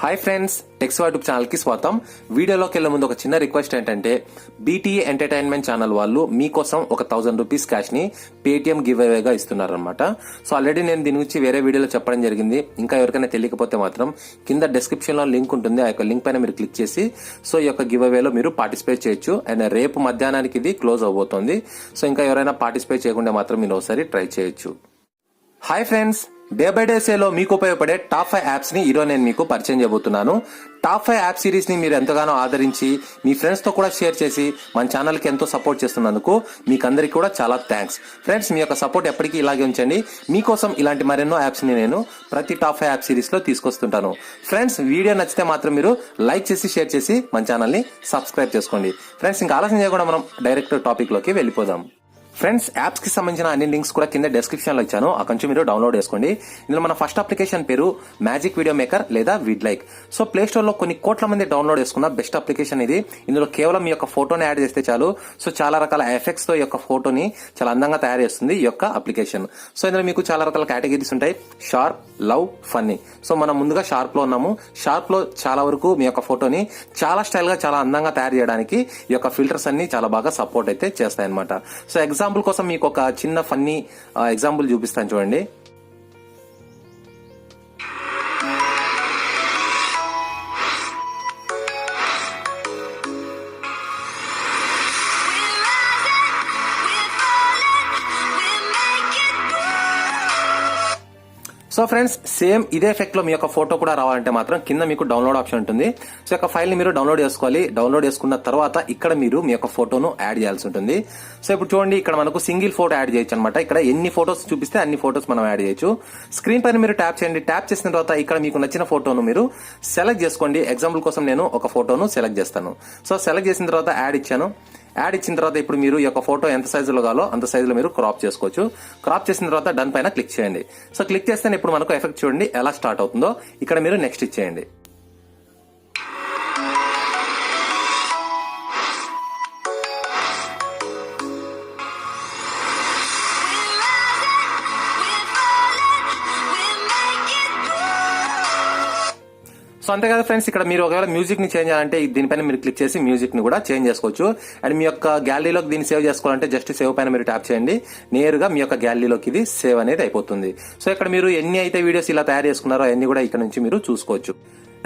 Hi friends tax YouTube ఛానల్కి స్వాగతం. వీడియోలోకి వెళ్ళే ముందు ఒక చిన్న రిక్వెస్ట్ ఏంటంటే బీటీఏ ఎంటర్టైన్మెంట్ ఛానల్ వాళ్ళు మీకోసం ఒక థౌసండ్ రూపీస్ క్యాష్ని పేటీఎం గివ్ అవేగా ఇస్తున్నారనమాట సో ఆల్రెడీ నేను దీని గురించి వేరే వీడియోలో చెప్పడం జరిగింది. ఇంకా ఎవరికైనా తెలియకపోతే మాత్రం కింద డిస్క్రిప్షన్లో లింక్ ఉంటుంది. ఆ యొక్క లింక్ పైన మీరు క్లిక్ చేసి సో ఈ యొక్క గివ్ అవేలో మీరు పార్టిసిపేట్ చేయొచ్చు. అండ్ రేపు మధ్యాహ్నానికి ఇది క్లోజ్ అవబోతోంది. సో ఇంకా ఎవరైనా పార్టిసిపేట్ చేయకుండా మాత్రం మీరు ఒకసారి ట్రై చేయొచ్చు. Hi friends day by day సేలో మీకు ఉపయోగపడే టాప్ ఫైవ్ యాప్స్ని ఈరోజు నేను మీకు పరిచయం చేయబోతున్నాను. టాప్ ఫైవ్ యాప్ సిరీస్ని మీరు ఎంతగానో ఆదరించి మీ ఫ్రెండ్స్తో కూడా షేర్ చేసి మన ఛానల్కి ఎంతో సపోర్ట్ చేస్తున్నందుకు మీకు అందరికీ కూడా చాలా థ్యాంక్స్ ఫ్రెండ్స్ మీ యొక్క సపోర్ట్ ఎప్పటికీ ఇలాగే ఉంచండి. మీకోసం ఇలాంటి మరెన్నో యాప్స్ని నేను ప్రతి టాప్ ఫైవ్ యాప్ సిరీస్లో తీసుకొస్తుంటాను. ఫ్రెండ్స్ వీడియో నచ్చితే మాత్రం మీరు లైక్ చేసి షేర్ చేసి మన ఛానల్ని సబ్స్క్రైబ్ చేసుకోండి. ఫ్రెండ్స్ ఇంకా ఆలోచన చేయకుండా మనం డైరెక్ట్ టాపిక్లోకి వెళ్ళిపోదాం. ఫ్రెండ్స్ యాప్స్కి సంబంధించిన అన్ని లింక్స్ కూడా కింద డిస్క్రిప్షన్లో ఇచ్చాను. అక్కడ నుంచి మీరు డౌన్లోడ్ చేసుకోండి. ఇందులో మన ఫస్ట్ అప్లికేషన్ పేరు మ్యాజిక్ వీడియో మేకర్ లేదా విడ్ లైక్ సో ప్లే స్టోర్లో కొన్ని కోట్ల మంది డౌన్లోడ్ చేసుకున్న బెస్ట్ అప్లికేషన్ ఇది. ఇందులో కేవలం మీ యొక్క ఫోటోని యాడ్ చేస్తే చాలు. సో చాలా రకాల ఎఫెక్ట్స్తో ఈ యొక్క ఫోటోని చాలా అందంగా తయారు చేస్తుంది ఈ యొక్క అప్లికేషన్ సో ఇందులో మీకు చాలా రకాల కేటగిరీస్ ఉంటాయి. షార్ప్ లవ్ ఫన్నీ సో మనం ముందుగా షార్ప్లో ఉన్నాము. షార్ప్లో చాలా వరకు మీ యొక్క ఫోటోని చాలా స్టైల్గా చాలా అందంగా తయారు చేయడానికి ఈ యొక్క ఫిల్టర్స్ అన్ని చాలా బాగా సపోర్ట్ అయితే చేస్తాయి అనమాట సో ఎగ్జాంపుల్ కోసం మీకు ఒక చిన్న ఫన్నీ ఎగ్జాంపుల్ uh, చూపిస్తాను చూడండి. సో ఫ్రెండ్స్ సేమ్ ఇదే ఎఫెక్ట్లో మీ యొక్క ఫోటో కూడా రావాలంటే మాత్రం కింద మీకు డౌన్లోడ్ ఆప్షన్ ఉంటుంది. సో యొక్క ఫైల్ని మీరు డౌన్లోడ్ చేసుకోవాలి. డౌన్లోడ్ చేసుకున్న తర్వాత ఇక్కడ మీరు మీ యొక్క ఫోటోను యాడ్ చేయాల్సి ఉంటుంది. సో ఇప్పుడు చూడండి ఇక్కడ మనకు సింగిల్ ఫోటో యాడ్ చేయొచ్చు అనమాట ఇక్కడ ఎన్ని ఫోటోస్ చూపిస్తే అన్ని ఫోటోస్ మనం యాడ్ చేయొచ్చు. స్క్రీన్ పైన మీరు ట్యాప్ చేయండి. ట్యాప్ చేసిన తర్వాత ఇక్కడ మీకు నచ్చిన ఫోటోను మీరు సెలెక్ట్ చేసుకోండి. ఎగ్జాంపుల్ కోసం నేను ఒక ఫోటోను సెలెక్ట్ చేస్తాను. సో సెలెక్ట్ చేసిన తర్వాత యాడ్ ఇచ్చాను. యాడ్ ఇచ్చిన తర్వాత ఇప్పుడు మీరు ఈ యొక్క ఫోటో ఎంత సైజులో కావాలో అంత సైజులో మీరు క్రాప్ చేసుకోవచ్చు. క్రాప్ చేసిన తర్వాత డన్ పైన క్లిక్ చేయండి. సో క్లిక్ చేస్తే ఇప్పుడు మనకు ఎఫెక్ట్ చూడండి ఎలా స్టార్ట్ అవుతుందో. ఇక్కడ మీరు నెక్స్ట్ ఇచ్చేయండి. సో అంతే కదా ఫ్రెండ్స్ ఇక్కడ మీరు ఒకవేళ మ్యూజిక్ని చేంజ్ చేయాలంటే దీనిపైన మీరు క్లిక్ చేసి మ్యూజిక్ని కూడా చేంజ్ చేసుకోవచ్చు. అండ్ మీ యొక్క గ్యాలరీలోకి దీన్ని సేవ్ చేసుకోవాలంటే జస్ట్ సేవ్ పైన మీరు ట్యాప్ చేయండి. నేరుగా మీ యొక్క గ్యాలరీలోకి ఇది సేవ్ అనేది అయిపోతుంది. సో ఇక్కడ మీరు ఎన్ని అయితే వీడియోస్ ఇలా తయారు చేసుకున్నారో అన్ని కూడా ఇక్కడ నుంచి మీరు చూసుకోవచ్చు.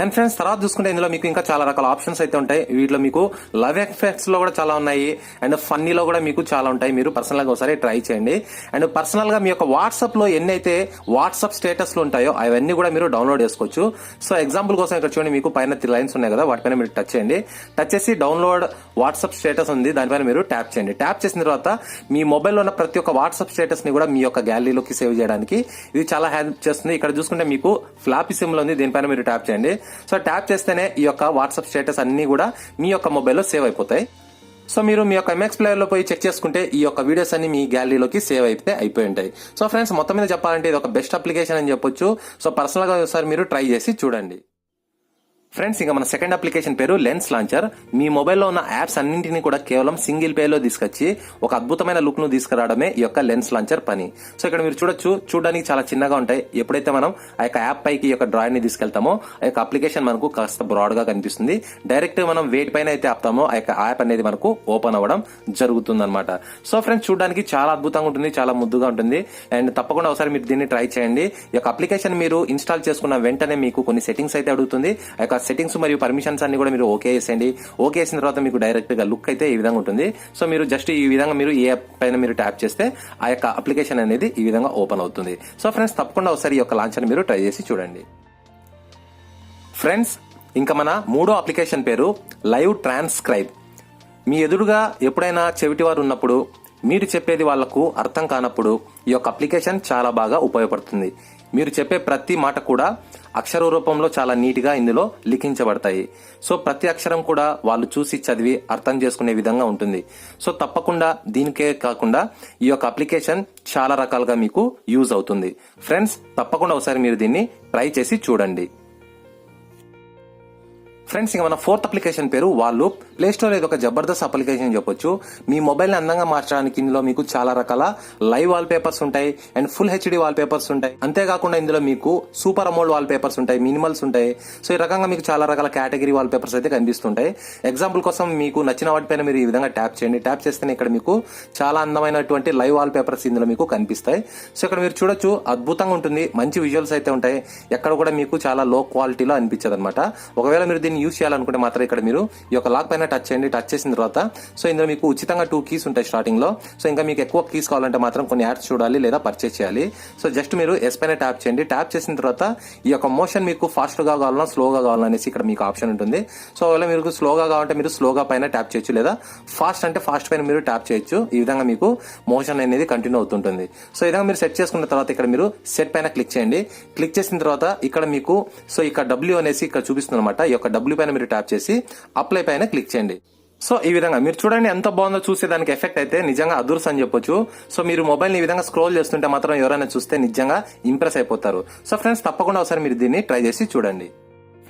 అండ్ ఫ్రెండ్స్ తర్వాత చూసుకుంటే ఇందులో మీకు ఇంకా చాలా రకాల ఆప్షన్స్ అయితే ఉంటాయి. వీటిలో మీకు లవ్ ఎఫెక్ట్స్లో కూడా చాలా ఉన్నాయి. అండ్ ఫన్నీలో కూడా మీకు చాలా ఉంటాయి. మీరు పర్సనల్గా ఒకసారి ట్రై చేయండి. అండ్ పర్సనల్గా మీ యొక్క వాట్సాప్లో ఎన్ని అయితే వాట్సాప్ స్టేటస్లు ఉంటాయో అవన్నీ కూడా మీరు డౌన్లోడ్ చేసుకోవచ్చు. సో ఎగ్జాంపుల్ కోసం ఇక్కడ చూడండి మీకు పైన త్రీ లైన్స్ ఉన్నాయి కదా వాటిపైన మీరు టచ్ చేయండి. టచ్ చేసి డౌన్లోడ్ వాట్సాప్ స్టేటస్ ఉంది. దానిపైన మీరు ట్యాప్ చేయండి. ట్యాప్ చేసిన తర్వాత మీ మొబైల్లో ఉన్న ప్రతి ఒక్క వాట్సాప్ స్టేటస్ని కూడా మీ యొక్క గ్యాలరీలోకి సేవ్ చేయడానికి. ఇది చాలా హెల్ప్ చేస్తుంది. ఇక్కడ చూసుకుంటే మీకు ఫ్లాపీ సిమ్లో ఉంది. దీనిపైన మీరు ట్యాప్ చేయండి. సో ట్యాప్ చేస్తేనే ఈ యొక్క వాట్సాప్ స్టేటస్ అన్ని కూడా మీ యొక్క మొబైల్లో సేవ్ అయిపోతాయి. సో మీరు మీ యొక్క ఎంఎక్స్ ప్లేయర్లో పోయి చెక్ చేసుకుంటే ఈ యొక్క వీడియోస్ అన్ని మీ గ్యాలరీలోకి సేవ్ అయితే అయిపోయి ఉంటాయి. సో ఫ్రెండ్స్ మొత్తం మీద చెప్పాలంటే ఇది ఒక బెస్ట్ అప్లికేషన్ అని చెప్పొచ్చు. సో పర్సనల్గా ఒకసారి మీరు ట్రై చేసి చూడండి. ఫ్రెండ్స్ ఇంకా మన సెకండ్ అప్లికేషన్ పేరు లెన్స్ లాంచర్ మీ మొబైల్లో ఉన్న యాప్స్ అన్నింటినీ కూడా కేవలం సింగిల్ పేలో తీసుకొచ్చి ఒక అద్భుతమైన లుక్ను తీసుకురావడమే ఈ యొక్క లెన్స్ లాంచర్ పని. సో ఇక్కడ మీరు చూడొచ్చు చూడడానికి చాలా చిన్నగా ఉంటాయి. ఎప్పుడైతే మనం ఆ యొక్క యాప్ పైకి ఈ యొక్క డ్రాయింగ్ని తీసుకెళ్తామో ఆ యొక్క అప్లికేషన్ మనకు కాస్త బ్రాడ్గా కనిపిస్తుంది. డైరెక్ట్ మనం వెయిట్ పైన అయితే ఆపుతామో ఆ యొక్క యాప్ అనేది మనకు ఓపెన్ అవ్వడం జరుగుతుంది అనమాట సో ఫ్రెండ్స్ చూడడానికి చాలా అద్భుతంగా ఉంటుంది చాలా ముద్దుగా ఉంటుంది. అండ్ తప్పకుండా ఒకసారి మీరు దీన్ని ట్రై చేయండి. ఈ యొక్క అప్లికేషన్ మీరు ఇన్స్టాల్ చేసుకున్న వెంటనే మీకు కొన్ని సెట్టింగ్స్ అయితే అడుగుతుంది. ఆ యొక్క సెట్టింగ్స్ మరియు పర్మిషన్స్ అన్ని కూడా మీరు ఓకే చేసేయండి. ఓకే చేసిన తర్వాత మీకు డైరెక్ట్గా లుక్ అయితే ఈ విధంగా ఉంటుంది. సో మీరు జస్ట్ ఈ విధంగా మీరు ఏ యాప్ పైన మీరు ట్యాప్ చేస్తే ఆ యొక్క అప్లికేషన్ అనేది ఈ విధంగా ఓపెన్ అవుతుంది. సో ఫ్రెండ్స్ తప్పకుండా ఒకసారి ఈ యొక్క లాంచర్ మీరు ట్రై చేసి చూడండి. ఫ్రెండ్స్ ఇంకా మన మూడో అప్లికేషన్ పేరు లైవ్ ట్రాన్స్క్రైబ్ మీ ఎదురుగా ఎప్పుడైనా చెవిటి వారు ఉన్నప్పుడు మీరు చెప్పేది వాళ్ళకు అర్థం కానప్పుడు ఈ యొక్క అప్లికేషన్ చాలా బాగా ఉపయోగపడుతుంది. మీరు చెప్పే ప్రతి మాట కూడా అక్షర రూపంలో చాలా నీట్గా ఇందులో లిఖించబడతాయి. సో ప్రతి అక్షరం కూడా వాళ్ళు చూసి చదివి అర్థం చేసుకునే విధంగా ఉంటుంది. సో తప్పకుండా దీనికే కాకుండా ఈ యొక్క అప్లికేషన్ చాలా రకాలుగా మీకు యూజ్ అవుతుంది. ఫ్రెండ్స్ తప్పకుండా ఒకసారి మీరు దీన్ని ట్రై చేసి చూడండి. ఫ్రెండ్స్ ఇంకా మన ఫోర్త్ అప్లికేషన్ పేరు? వాళ్ళు ప్లే స్టోర్ ఇది ఒక జబర్దస్త్ అప్లికేషన్ చెప్పొచ్చు. మీ మొబైల్ని అందంగా మార్చడానికి ఇందులో మీకు చాలా రకాల లైవ్ వాల్ పేపర్స్ ఉంటాయి and full HD wallpapers ఉంటాయి. అంతేకాకుండా ఇందులో మీకు సూపర్ అమోల్డ్ వాల్ పేపర్స్ ఉంటాయి మినిమల్స్ ఉంటాయి. సో ఈ రకంగా మీకు చాలా రకాల కేటగిరీ వాల్ పేపర్స్ అయితే కనిపిస్తుంటాయి. ఎగ్జాంపుల్ కోసం మీకు నచ్చిన వాటిపైన మీరు ఈ విధంగా ట్యాప్ చేయండి. ట్యాప్ చేస్తేనే ఇక్కడ మీకు చాలా అందమైనటువంటి లైవ్ వాల్ పేపర్స్ ఇందులో మీకు కనిపిస్తాయి. సో ఇక్కడ మీరు చూడొచ్చు అద్భుతంగా ఉంటుంది. మంచి విజువల్స్ అయితే ఉంటాయి. ఎక్కడ కూడా మీకు చాలా లో క్వాలిటీలో అనిపించదు అనమాట ఒకవేళ మీరు దీన్ని యూస్ చేయాలనుకుంటే మాత్రం ఇక్కడ మీరు ఈ యొక్క లాక్ పైన టచ్ చేయండి. టచ్ చేసిన తర్వాత సో ఇందులో మీకు ఉచితంగా టూ కీస్ ఉంటాయి స్టార్టింగ్లో. సో ఇంకా మీకు ఎక్కువ కీస్ కావాలంటే మాత్రం కొన్ని యాడ్స్ చూడాలి లేదా పర్చేస్ చేయాలి. సో జస్ట్ మీరు ఎస్ పైన ట్యాప్ చేయండి. ట్యాప్ చేసిన తర్వాత ఈ యొక్క మోషన్ మీకు ఫాస్ట్గా కావాలన్నా స్లోగా కావాలన్నా అనేసి ఇక్కడ మీకు ఆప్షన్ ఉంటుంది. సో ఒకవేళ మీకు స్లోగా కావాలంటే మీరు స్లోగా పైన ట్యాప్ చేయొచ్చు లేదా ఫాస్ట్ అంటే ఫాస్ట్ పైన మీరు ట్యాప్ చేయొచ్చు. ఈ విధంగా మీకు మోషన్ అనేది కంటిన్యూ అవుతుంటుంది. సో ఈ విధంగా మీరు సెట్ చేసుకున్న తర్వాత ఇక్కడ మీరు సెట్ పైన క్లిక్ చేయండి. క్లిక్ చేసిన తర్వాత ఇక్కడ మీకు సో ఇక్కడ డబ్ల్యూ అనేసి ఇక్కడ చూపిస్తుంది అనమాట ఈ యొక్క డబ్ల్యూ పైన మీరు ట్యాప్ చేసి అప్లై పైన క్లిక్ చేయండి. సో ఈ విధంగా మీరు చూడండి ఎంత బాగుందో చూసే దానికి ఎఫెక్ట్ అయితే నిజంగా అదుర్స్ అని చెప్పొచ్చు. సో మీరు మొబైల్ ఈ విధంగా స్క్రోల్ చేస్తుంటే మాత్రం ఎవరైనా చూస్తే నిజంగా ఇంప్రెస్ అయిపోతారు. సో ఫ్రెండ్స్ తప్పకుండా ఒకసారి మీరు దీన్ని ట్రై చేసి చూడండి.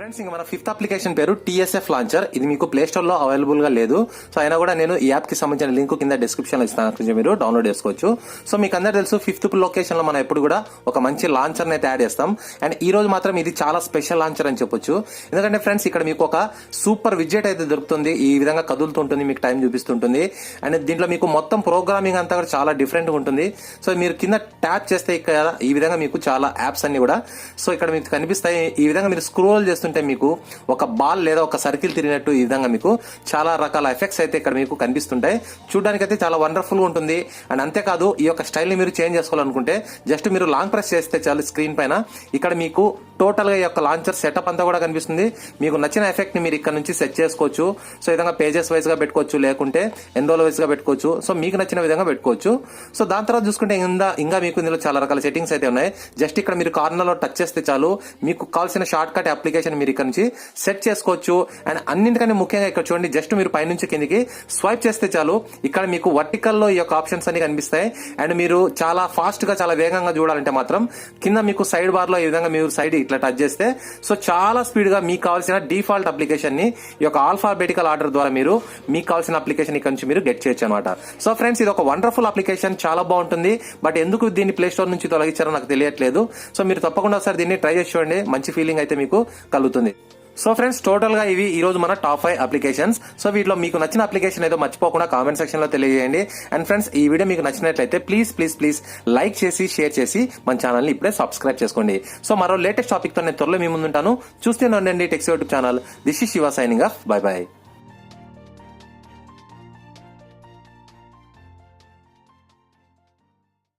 ఫ్రెండ్స్ ఇంకా మన ఫిఫ్త్ అప్లికేషన్ పేరు టీఎస్ఎఫ్ లాంచర్. ఇది మీకు ప్లే స్టోర్లో అవైలబుల్గా లేదు. సో అయినా కూడా నేను ఈ యాప్కి సంబంధించిన లింక్ కింద డిస్క్రిప్షన్లో ఇస్తాను. కొంచెం మీరు డౌన్లోడ్ చేసుకోవచ్చు. సో మీకు అందరూ తెలుసు ఫిఫ్త్ లొకేషన్లో మనం ఎప్పుడు కూడా ఒక మంచి లాంచర్ అయితే యాడ్ చేస్తాం. అండ్ ఈ రోజు మాత్రం ఇది చాలా స్పెషల్ లాంచర్ అని చెప్పొచ్చు. ఎందుకంటే ఫ్రెండ్స్ ఇక్కడ మీకు ఒక సూపర్ విజెట్ అయితే దొరుకుతుంది. ఈ విధంగా కదులుతుంటుంది మీకు టైం చూపిస్తుంటుంది. అండ్ దీంట్లో మీకు మొత్తం ప్రోగ్రామింగ్ అంతా కూడా చాలా డిఫరెంట్ ఉంటుంది. సో మీరు కింద ట్యాప్ చేస్తే ఇక్కడ ఈ విధంగా మీకు చాలా యాప్స్ అన్ని కూడా సో ఇక్కడ మీకు కనిపిస్తాయి. ఈ విధంగా మీరు స్క్రోల్ చేస్తుంటే మీకు ఒక బాల్ లేదా ఒక సర్కిల్ తిరిగినట్టు ఈ విధంగా మీకు చాలా రకాల ఎఫెక్ట్స్ అయితే ఇక్కడ మీకు కనిపిస్తుంటాయి. చూడడానికి అయితే చాలా వండర్ఫుల్గా ఉంటుంది. అండ్ అంతేకాదు ఈ యొక్క స్టైల్ని మీరు చేంజ్ చేసుకోవాలనుకుంటే జస్ట్ మీరు లాంగ్ ప్రెస్ చేస్తే చాలు స్క్రీన్ పైన. ఇక్కడ మీకు టోటల్గా ఈ యొక్క లాంచర్ సెటప్ అంతా కూడా కనిపిస్తుంది. మీకు నచ్చిన ఎఫెక్ట్ని మీరు ఇక్కడ నుంచి సెట్ చేసుకోవచ్చు. సో విధంగా పేజెస్ వైజ్గా పెట్టుకోవచ్చు లేకుంటే ఎన్రోల్ వైజ్గా పెట్టుకోవచ్చు. సో మీకు నచ్చిన విధంగా పెట్టుకోవచ్చు. సో దాని తర్వాత చూసుకుంటే ఇంకా ఇంకా మీకు ఇందులో చాలా రకాల సెట్టింగ్స్ అయితే ఉన్నాయి. జస్ట్ ఇక్కడ మీరు కార్నర్లో టచ్ చేస్తే చాలు. మీకు కావాల్సిన షార్ట్ కట్ అప్లికేషన్ మీరు ఇక్కడ నుంచి సెట్ చేసుకోవచ్చు. అండ్ అన్నింటికన్నా ముఖ్యంగా ఇక్కడ చూడండి జస్ట్ మీరు పైనుంచి కిందికి స్వైప్ చేస్తే చాలు. ఇక్కడ మీకు వర్టికల్లో ఈ యొక్క ఆప్షన్స్ అన్ని కనిపిస్తాయి. అండ్ మీరు చాలా ఫాస్ట్గా చాలా వేగంగా చూడాలంటే మాత్రం కింద మీకు సైడ్ బార్లో ఈ విధంగా మీరు సైడ్ ఇట్లా టచ్ చేస్తే. సో చాలా స్పీడ్గా మీకు కావాల్సిన డిఫాల్ట్ అప్లికేషన్ని ఈ యొక్క ఆల్ఫాబెటికల్ ఆర్డర్ ద్వారా మీరు మీకు కావాల్సిన అప్లికేషన్ ఇక్కడ నుంచి మీరు గెట్ చేయొచ్చు అనమాట సో ఫ్రెండ్స్ ఇది ఒక వండర్ఫుల్ అప్లికేషన్ చాలా బాగుంటుంది. బట్ ఎందుకు దీన్ని ప్లే స్టోర్ నుంచి తొలగించారో నాకు తెలియట్లేదు. సో మీరు తప్పకుండా ఒకసారి దీన్ని ట్రై చేసి చూడండి. మంచి ఫీలింగ్ అయితే మీకు కలుగుతుంది. సో ఫ్రెండ్స్ టోటల్గా ఇవి ఈ రోజు మన టాప్ ఫైవ్ అప్లికేషన్స్. సో వీటిలో మీకు నచ్చిన అప్లికేషన్ ఏదో మర్చిపోకుండా కామెంట్ సెక్షన్లో తెలియజేయండి. అండ్ ఫ్రెండ్స్ ఈ వీడియో మీకు నచ్చినట్లయితే ప్లీజ్ ప్లీజ్ ప్లీజ్ లైక్ చేసి షేర్ చేసి మన ఛానల్ని ఇప్పుడే సబ్స్క్రైబ్ చేసుకోండి. సో మరో లేటెస్ట్ టాపిక్తో నేను త్వరలో మీ ముందుంటాను. చూస్తూనే ఉండండి techs YouTube channel. This is Shiva signing off. Bye bye.